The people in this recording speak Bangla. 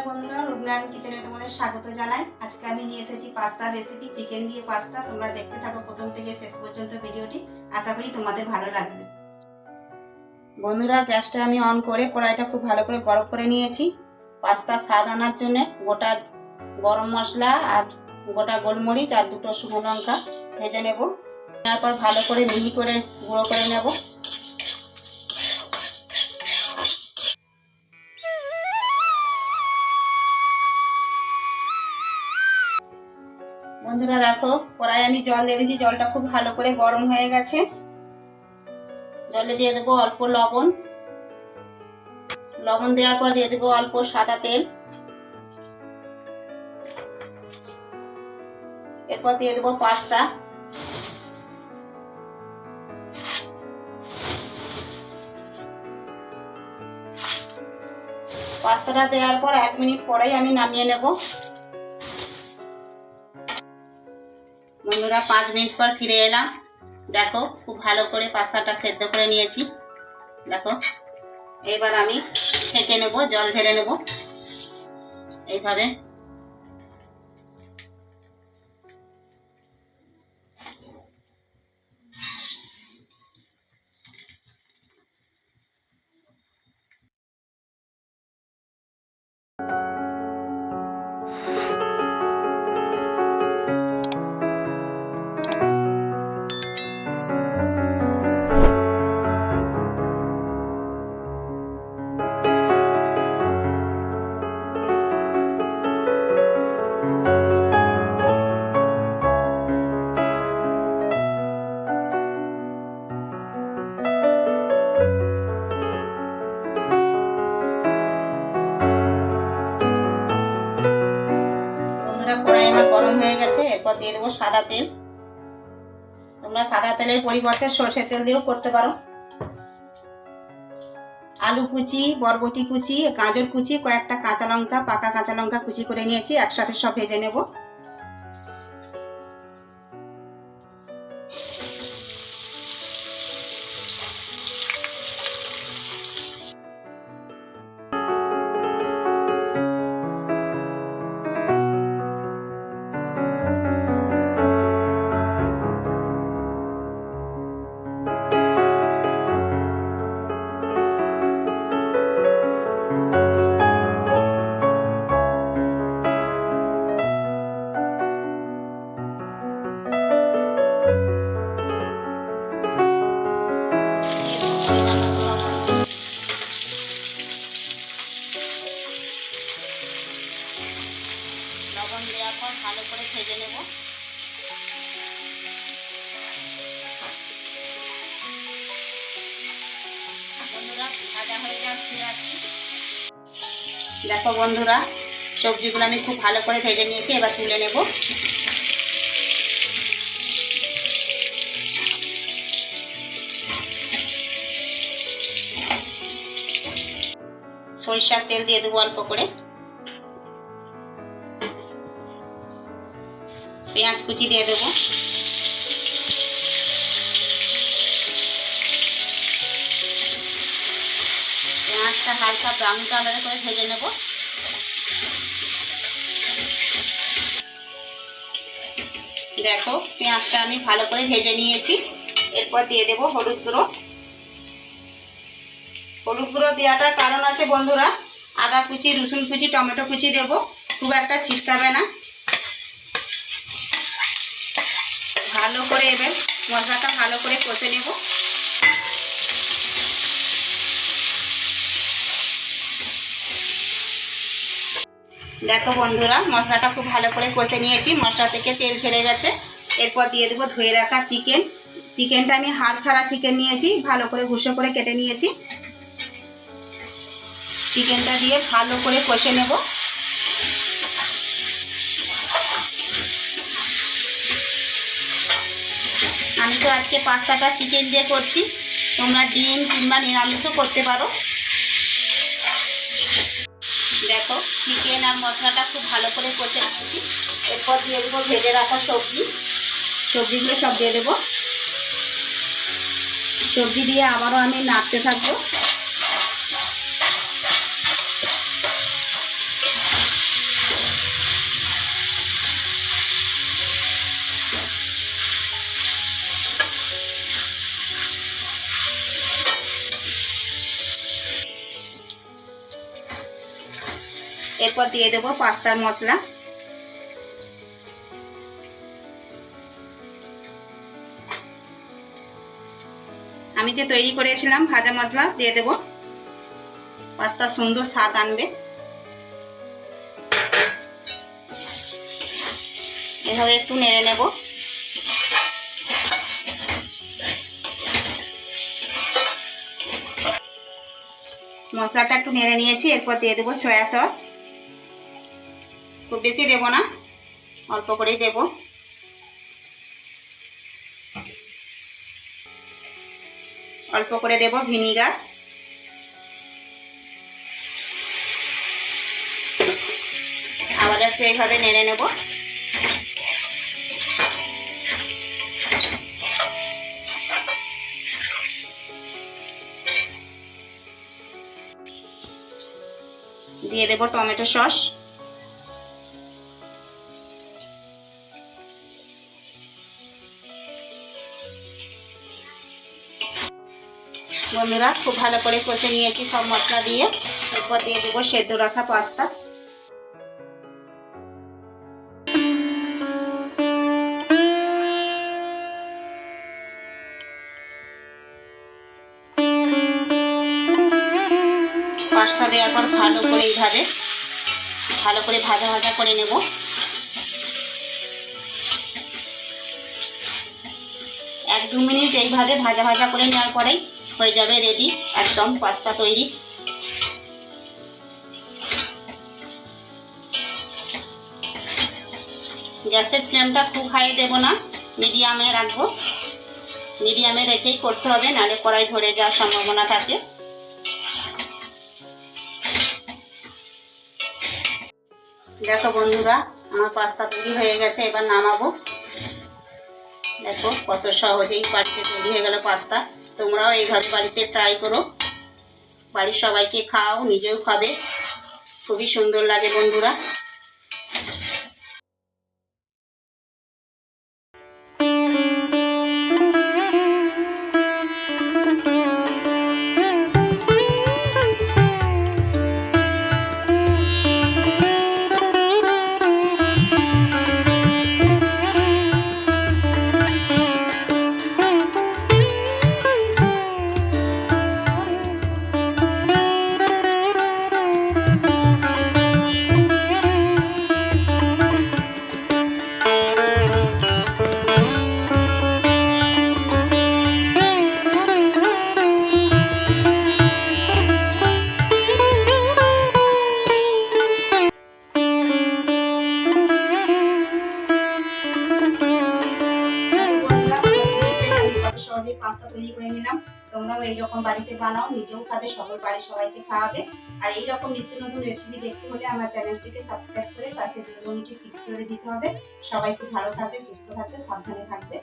নমস্কার বন্ধুরা, রুবনারায়ণ কিচেনে তোমাদের স্বাগত জানাই। আজকে আমি নিয়ে এসেছি পাস্তার রেসিপি চিকেন দিয়ে পাস্তা। তোমরা দেখতে থাকো প্রথম থেকে শেষ পর্যন্ত ভিডিওটি। আশা করি তোমাদের ভালো লাগবে। বন্ধুরা, গ্যাসটা আমি অন করে কড়াইটা খুব ভালো করে গরম করে নিয়েছি। পাস্তা স্বাদ আনার জন্য গোটা গরম মশলা আর গোটা গোলমরিচ আর দুটো শুকনো লঙ্কা ভেজে নেব। তারপর ভালো করে মিহি করে গুঁড়ো করে নেব। বন্ধুরা দেখো কড়াই আমি জল দিয়ে দিয়েছি, জলটা খুব ভালো করে গরম হয়ে গেছে। জলে দিয়ে দেবো অল্প লবণ। লবণ দেওয়ার পর দিয়ে দেবো অল্প সাদা তেল। এরপর দিয়ে দেবো পাস্তা। পাস্তাটা দেওয়ার পর এক মিনিট পরেই আমি নামিয়ে নেব। বন্ধুরা, পাঁচ মিনিট পর ফিরে এলাম। দেখো, খুব ভালো করে পাস্তাটা সেদ্ধ করে নিয়েছি। দেখো, এবার আমি ছেঁকে নেব, জল ঝেড়ে নেব। এইভাবে। বন্ধুরা গরম হয়ে গেছে, এরপর দিয়ে দেবো সাদা তেল। তোমরা সাদা তেলের পরিবর্তে সর্ষের তেল দিয়েও করতে পারো। আলু কুচি, বরবটি কুচি, গাজর কুচি, কয়েকটা কাঁচা লঙ্কা, পাকা কাঁচা লঙ্কা কুচি করে নিয়েছি, একসাথে সব ভেজে নেব। দেখো বন্ধুরা, সবজিগুলো আমি খুব ভালো করে ভেজে নিয়েছি, এবার তুলে নেব। সরিষার তেল দিয়ে দেবো অল্প করে। পেঁয়াজ কুচি দিয়ে দেবো। পেঁয়াজটা হালকা ব্রাউন কালার করে ভেজে নেব। দেখো, পেঁয়াজটা আমি ভালো করে ভেজে নিয়েছি। এরপর দিয়ে দেবো হলুদ গুঁড়ো। হলুদ গুঁড়ো দেওয়াটার কারণ আছে বন্ধুরা, আদা কুচি, রসুন কুচি, টমেটো কুচি দেবো। খুব একটা ছিটকাবে না। ভালো করে এবার মশলাটা ভালো করে কষে নেব। দেখো বন্ধুরা, মশলাটা খুব ভালো করে কষে নিয়েছি। মশলা থেকে তেল ছেড়ে গেছে। এরপর দিয়ে দেবো ধুয়ে রাখা চিকেন। চিকেনটা আমি হাড় ছাড়া চিকেন নিয়েছি, ভালো করে ঘুষো করে কেটে নিয়েছি। চিকেনটা দিয়ে ভালো করে কষে নেব। আমি তো আজকে পাস্তাটা চিকেন দিয়ে করছি। তোমরা ডিম কিংবা নিরামিষও করতে পারো। মশলাটা খুব ভালো করে কষে রাখছি এরপর দিয়ে দেবো ভেজে রাখা সবজি। সবজিগুলো সব দিয়ে দেবো। সবজি দিয়ে আবারও আমি নাড়তে থাকব। এরপর দিয়ে দেবো পাস্তার মশলা। আমি যে তৈরি করেছিলাম ভাজা মশলা, দিয়ে দেব। পাস্তা সুন্দর স্বাদ আনবে। এভাবে একটু নেড়ে নেব। মশলাটা একটু নেড়ে নিয়েছি, এরপর দিয়ে দেবো সয়া সস। খুব বেশি দেবো না অল্প করেই দেব। অল্প করে দেব ভিনিগার। আবার একটু এইভাবে নেড়ে নেব। দিয়ে দেব টমেটো সস। বন্ধুরা, খুব ভালো করে কষে নিয়েছি সব মশলা দিয়ে। এরপর দিয়ে দেবো সেদ্ধ রাখা পাস্তা। পাস্তা দেওয়ার পর ভালো করে এইভাবে, ভালো করে ভাজা ভাজা করে নেব। এক দু মিনিট এইভাবে ভাজা ভাজা করে নেওয়ার পরেই হয়ে যাবে রেডি একদম পাস্তা তৈরি। গ্যাসের ফ্লেমটা খুব হাই দেবো না মিডিয়ামে রাখব। মিডিয়ামে রেখেই করতে হবে, নাহলে কড়াই ধরে যাওয়ার সম্ভাবনা থাকে। দেখো বন্ধুরা, আমার পাস্তা তৈরি হয়ে গেছে, এবার নামাবো। দেখো কত সহজেই বাড়িতে তৈরি হয়ে গেল পাস্তা। তোমরাও এইভাবে বাড়িতে ট্রাই করো। বাড়ির সবাইকে খাও নিজেও খাবে। খুবই সুন্দর লাগে বন্ধুরা। সহজে পাস্তা তৈরি করে নিলাম। তোমরাও এইরকম বাড়িতে বানাও, নিজেও খাবে সকল বাড়ির সবাইকে খাওয়াবে। আর এইরকম নিত্য নতুন রেসিপি দেখতে হলে আমার চ্যানেলটিকে সাবস্ক্রাইব করে পাশে বেলবনিটি ক্লিক করে দিতে হবে। সবাই খুব ভালো থাকবে, সুস্থ থাকবে, সাবধানে থাকবে।